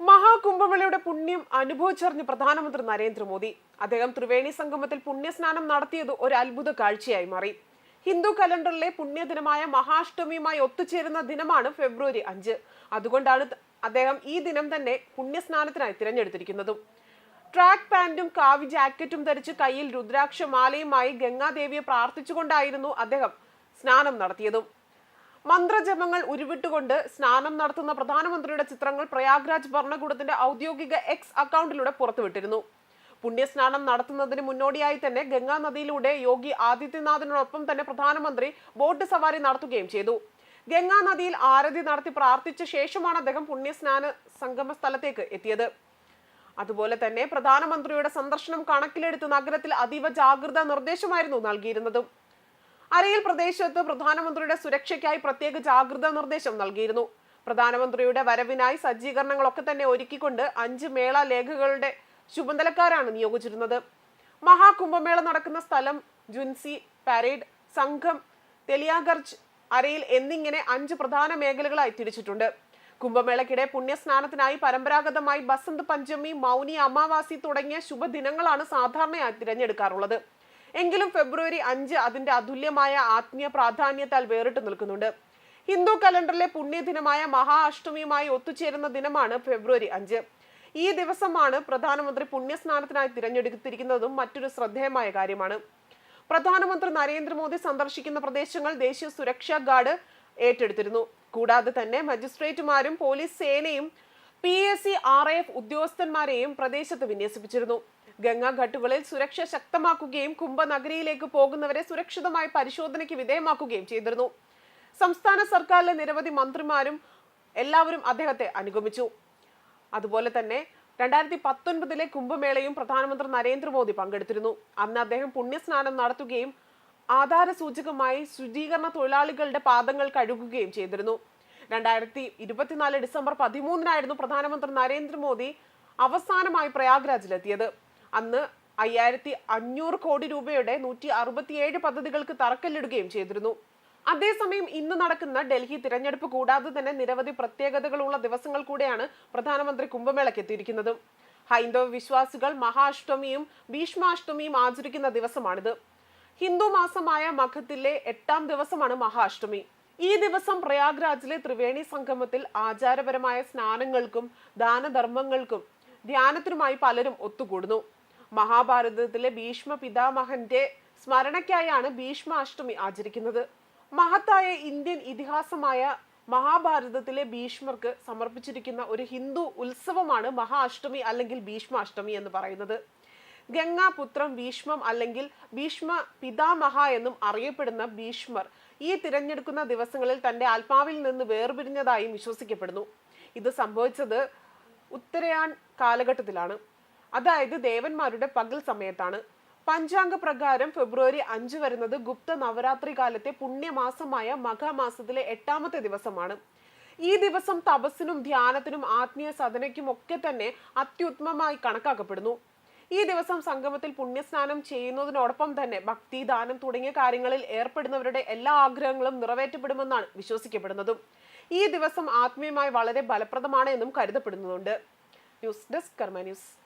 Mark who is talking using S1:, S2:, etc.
S1: മഹാകുംഭമേളയുടെ പുണ്യം അനുഭവിച്ചറിഞ്ഞ് പ്രധാനമന്ത്രി നരേന്ദ്രമോദി. അദ്ദേഹം ത്രിവേണി സംഗമത്തിൽ പുണ്യസ്നാനം നടത്തിയത് ഒരു അത്ഭുത കാഴ്ചയായി മാറി. ഹിന്ദു കലണ്ടറിലെ പുണ്യദിനമായ മഹാഷ്ടമിയുമായി ഒത്തുചേരുന്ന ദിനമാണ് ഫെബ്രുവരി അഞ്ച്. അതുകൊണ്ടാണ് അദ്ദേഹം ഈ ദിനം തന്നെ പുണ്യസ്നാനത്തിനായി തിരഞ്ഞെടുത്തിരിക്കുന്നതും. ട്രാക്ക് പാന്റും കാവി ജാക്കറ്റും ധരിച്ച് കയ്യിൽ രുദ്രാക്ഷ മാലയുമായി ഗംഗാദേവിയെ പ്രാർത്ഥിച്ചുകൊണ്ടായിരുന്നു അദ്ദേഹം സ്നാനം നടത്തിയതും. മന്ത്രജപങ്ങൾ ഉരുവിട്ടുകൊണ്ട് സ്നാനം നടത്തുന്ന പ്രധാനമന്ത്രിയുടെ ചിത്രങ്ങൾ പ്രയാഗ്രാജ് ഭരണകൂടത്തിന്റെ ഔദ്യോഗിക എക്സ് അക്കൗണ്ടിലൂടെ പുറത്തുവിട്ടിരുന്നു. പുണ്യസ്നാനം നടത്തുന്നതിന് മുന്നോടിയായി തന്നെ ഗംഗാ നദിയിലൂടെ യോഗി ആദിത്യനാഥിനോടൊപ്പം തന്നെ പ്രധാനമന്ത്രി ബോട്ട് സവാരി നടത്തുകയും ചെയ്തു. ഗംഗാ നദിയിൽ ആരതി നടത്തി പ്രാർത്ഥിച്ച ശേഷമാണ് അദ്ദേഹം പുണ്യസ്നാന സംഗമ സ്ഥലത്തേക്ക് എത്തിയത്. അതുപോലെ തന്നെ പ്രധാനമന്ത്രിയുടെ സന്ദർശനം കണക്കിലെടുത്ത് നഗരത്തിൽ അതീവ ജാഗ്രതാ നിർദ്ദേശമായിരുന്നു നൽകിയിരുന്നതും. അരയിൽ പ്രദേശത്ത് പ്രധാനമന്ത്രിയുടെ സുരക്ഷയ്ക്കായി പ്രത്യേക ജാഗ്രതാ നിർദ്ദേശം നൽകിയിരുന്നു. പ്രധാനമന്ത്രിയുടെ വരവിനായി സജ്ജീകരണങ്ങളൊക്കെ തന്നെ ഒരുക്കിക്കൊണ്ട് അഞ്ച് മേള ലേഖകളുടെ ചുമതലക്കാരാണ് നിയോഗിച്ചിരുന്നത്. മഹാകുംഭമേള നടക്കുന്ന സ്ഥലം ജുൻസി പരേഡ് സംഘം തെലിയാഗർജ് അരയിൽ എന്നിങ്ങനെ അഞ്ച് പ്രധാന മേഖലകളായി തിരിച്ചിട്ടുണ്ട്. കുംഭമേളയ്ക്കിടെ പുണ്യസ്നാനത്തിനായി പരമ്പരാഗതമായി ബസന്ത് പഞ്ചമി മൗനി അമാവാസി തുടങ്ങിയ ശുഭദിനങ്ങളാണ് സാധാരണയായി തിരഞ്ഞെടുക്കാറുള്ളത്. എങ്കിലും ഫെബ്രുവരി അഞ്ച് അതിന്റെ അതുല്യമായ ആത്മീയ പ്രാധാന്യത്താൽ വേറിട്ട് നിൽക്കുന്നുണ്ട്. ഹിന്ദു കലണ്ടറിലെ പുണ്യദിനമായ മഹാ അഷ്ടമിയുമായി ഒത്തുചേരുന്ന ദിനമാണ് ഫെബ്രുവരി അഞ്ച്. ഈ ദിവസമാണ് പ്രധാനമന്ത്രി പുണ്യസ്നാനത്തിനായി തിരഞ്ഞെടുത്തിരിക്കുന്നതും മറ്റൊരു ശ്രദ്ധേയമായ കാര്യമാണ്. പ്രധാനമന്ത്രി നരേന്ദ്രമോദി സന്ദർശിക്കുന്ന പ്രദേശങ്ങൾ ദേശീയ സുരക്ഷാ ഗാർഡ് ഏറ്റെടുത്തിരുന്നു. കൂടാതെ തന്നെ മജിസ്ട്രേറ്റുമാരും പോലീസ് സേനയും P S C R F ഉദ്യോഗസ്ഥന്മാരെയും പ്രദേശത്ത് വിന്യസിപ്പിച്ചിരുന്നു. ഗംഗാഘട്ടുകളിൽ സുരക്ഷ ശക്തമാക്കുകയും കുംഭനഗരിയിലേക്ക് പോകുന്നവരെ സുരക്ഷിതമായി പരിശോധനയ്ക്ക് വിധേയമാക്കുകയും ചെയ്തിരുന്നു. സംസ്ഥാന സർക്കാരിലെ നിരവധി മന്ത്രിമാരും എല്ലാവരും അദ്ദേഹത്തെ അനുഗമിച്ചു. അതുപോലെ തന്നെ രണ്ടായിരത്തി പത്തൊൻപതിലെ കുംഭമേളയും പ്രധാനമന്ത്രി നരേന്ദ്രമോദി പങ്കെടുത്തിരുന്നു. അന്ന് അദ്ദേഹം പുണ്യസ്നാനം നടത്തുകയും ആധാര സൂചകമായി ശുചീകരണ തൊഴിലാളികളുടെ പാദങ്ങൾ കഴുകുകയും ചെയ്തിരുന്നു. രണ്ടായിരത്തി ഇരുപത്തിനാല് ഡിസംബർ പതിമൂന്നിനായിരുന്നു പ്രധാനമന്ത്രി നരേന്ദ്രമോദി അവസാനമായി പ്രയാഗ്രാജിലെത്തിയത്. അന്ന് അയ്യായിരത്തി അഞ്ഞൂറ് കോടി രൂപയുടെ നൂറ്റി അറുപത്തിയേഴ് പദ്ധതികൾക്ക് തറക്കല്ലിടുകയും ചെയ്തിരുന്നു. അതേസമയം ഇന്ന് നടക്കുന്ന ഡൽഹി തിരഞ്ഞെടുപ്പ് കൂടാതെ തന്നെ നിരവധി പ്രത്യേകതകളുള്ള ദിവസങ്ങൾ കൂടെയാണ് പ്രധാനമന്ത്രി കുംഭമേളയ്ക്ക് എത്തിയിരിക്കുന്നത്. ഹൈന്ദവ വിശ്വാസികൾ മഹാഷ്ടമിയും ഭീഷ്മാഷ്ടമിയും ആചരിക്കുന്ന ദിവസമാണിത്. ഹിന്ദു മാസമായ മഖത്തിലെ എട്ടാം ദിവസമാണ് മഹാഷ്ടമി ഈ ദിവസം പ്രയാഗ്രാജിലെ ത്രിവേണി സംഗമത്തിൽ ആചാരപരമായ സ്നാനങ്ങൾക്കും ദാനധർമ്മങ്ങൾക്കും ധ്യാനത്തിനുമായി പലരും ഒത്തുകൂടുന്നു. മഹാഭാരതത്തിലെ ഭീഷ്മ പിതാമഹന്റെ സ്മരണയ്ക്കായാണ് ഭീഷ്മ അഷ്ടമി ആചരിക്കുന്നത്. മഹത്തായ ഇന്ത്യൻ ഇതിഹാസമായ മഹാഭാരതത്തിലെ ഭീഷ്മർക്ക് സമർപ്പിച്ചിരിക്കുന്ന ഒരു ഹിന്ദു ഉത്സവമാണ് മഹാഅഷ്ടമി അല്ലെങ്കിൽ ഭീഷ്മാഷ്ടമി എന്ന് പറയുന്നത്. ഗംഗാപുത്രം ഭീഷ്മം അല്ലെങ്കിൽ ഭീഷ്മ പിതാമഹ എന്നും അറിയപ്പെടുന്ന ഭീഷ്മർ ഈ തിരഞ്ഞെടുക്കുന്ന ദിവസങ്ങളിൽ തന്റെ ആത്മാവിൽ നിന്ന് വേർപിരിഞ്ഞതായും വിശ്വസിക്കപ്പെടുന്നു. ഇത് സംഭവിച്ചത് ഉത്തരയാൻ കാലഘട്ടത്തിലാണ്. അതായത് ദേവന്മാരുടെ പകൽ സമയത്താണ്. പഞ്ചാംഗ പ്രകാരം ഫെബ്രുവരി അഞ്ച് വരുന്നത് ഗുപ്ത നവരാത്രി കാലത്തെ പുണ്യമാസമായ മഘമാസത്തിലെ എട്ടാമത്തെ ദിവസമാണ്. ഈ ദിവസം തപസ്സിനും ധ്യാനത്തിനും ആത്മീയ സദനയ്ക്കും ഒക്കെ തന്നെ അത്യുത്മമായി കണക്കാക്കപ്പെടുന്നു. ഈ ദിവസം സംഗമത്തിൽ പുണ്യസ്നാനം ചെയ്യുന്നതിനോടൊപ്പം തന്നെ ഭക്തി ദാനം തുടങ്ങിയ കാര്യങ്ങളിൽ ഏർപ്പെടുന്നവരുടെ എല്ലാ ആഗ്രഹങ്ങളും നിറവേറ്റപ്പെടുമെന്നാണ് വിശ്വസിക്കപ്പെടുന്നതും. ഈ ദിവസം ആത്മീയമായി വളരെ ഫലപ്രദമാണ് എന്നും കരുതപ്പെടുന്നുണ്ട്. News desk Karma news.